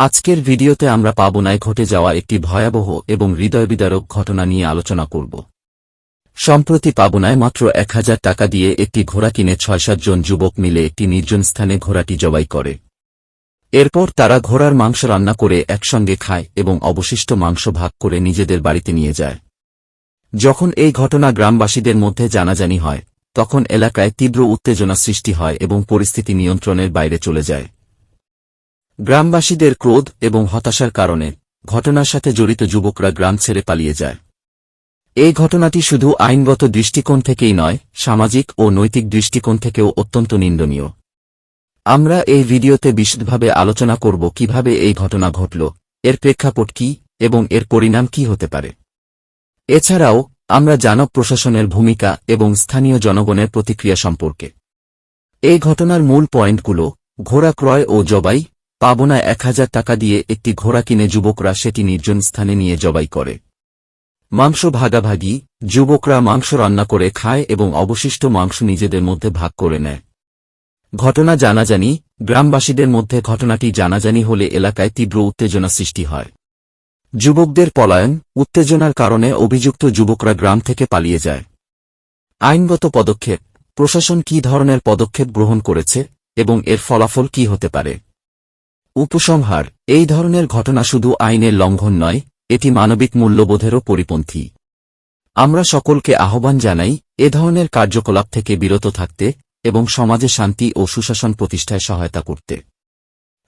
আজকের ভিডিওতে আমরা পাবনায় ঘটে যাওয়া একটি ভয়াবহ এবং হৃদয়বিদারক ঘটনা নিয়ে আলোচনা করব। সম্প্রতি পাবনায় মাত্র এক হাজার টাকা দিয়ে একটি ঘোড়া কিনে ছয় সাতজন যুবক মিলে একটি নির্জন স্থানে ঘোড়াটি জবাই করে। এরপর তারা ঘোড়ার মাংস রান্না করে একসঙ্গে খায় এবং অবশিষ্ট মাংস ভাগ করে নিজেদের বাড়িতে নিয়ে যায়। যখন এই ঘটনা গ্রামবাসীদের মধ্যে জানাজানি হয়, তখন এলাকায় তীব্র উত্তেজনা সৃষ্টি হয় এবং পরিস্থিতি নিয়ন্ত্রণের বাইরে চলে যায়। গ্রামবাসীদের ক্রোধ এবং হতাশার কারণে ঘটনার সাথে জড়িত যুবকরা গ্রাম ছেড়ে পালিয়ে যায়। এই ঘটনাটি শুধু আইনগত দৃষ্টিকোণ থেকেই নয়, সামাজিক ও নৈতিক দৃষ্টিকোণ থেকেও অত্যন্ত নিন্দনীয়। আমরা এই ভিডিওতে বিশদভাবে আলোচনা করব কীভাবে এই ঘটনা ঘটল, এর প্রেক্ষাপট কি এবং এর পরিণাম কি হতে পারে। এছাড়াও, আমরা জানব প্রশাসনের ভূমিকা এবং স্থানীয় জনগণের প্রতিক্রিয়া সম্পর্কে। এই ঘটনার মূল পয়েন্টগুলো ঘোড়া ক্রয় ও জবাই পাবনায় এক হাজার টাকা দিয়ে একটি ঘোড়া কিনে যুবকরা সেটি নির্জন স্থানে নিয়ে জবাই করে। মাংস ভাগাভাগি, যুবকরা মাংস রান্না করে খায় এবং অবশিষ্ট মাংস নিজেদের মধ্যে ভাগ করে নেয়। ঘটনা জানাজানি, গ্রামবাসীদের মধ্যে ঘটনাটি জানাজানি হলে এলাকায় তীব্র উত্তেজনা সৃষ্টি হয়। যুবকদের পলায়ন, উত্তেজনার কারণে অভিযুক্ত যুবকরা গ্রাম থেকে পালিয়ে যায়। আইনগত পদক্ষেপ, প্রশাসন কি ধরনের পদক্ষেপ গ্রহণ করেছে এবং এর ফলাফল কি হতে পারে? উপসংহার, এই ধরনের ঘটনা শুধু আইনের লঙ্ঘন নয়, এটি মানবিক মূল্যবোধেরও পরিপন্থী। আমরা সকলকে আহ্বান জানাই, এ ধরনের কার্যকলাপ থেকে বিরত থাকতে এবং সমাজে শান্তি ও সুশাসন প্রতিষ্ঠায় সহায়তা করতে।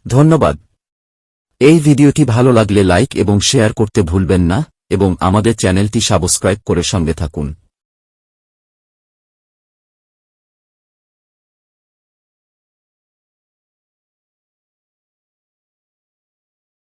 ধন্যবাদ। এই ভিডিওটি ভালো লাগলে লাইক এবং শেয়ার করতে ভুলবেন না, এবং আমাদের চ্যানেলটি সাবস্ক্রাইব করে সঙ্গে থাকুন।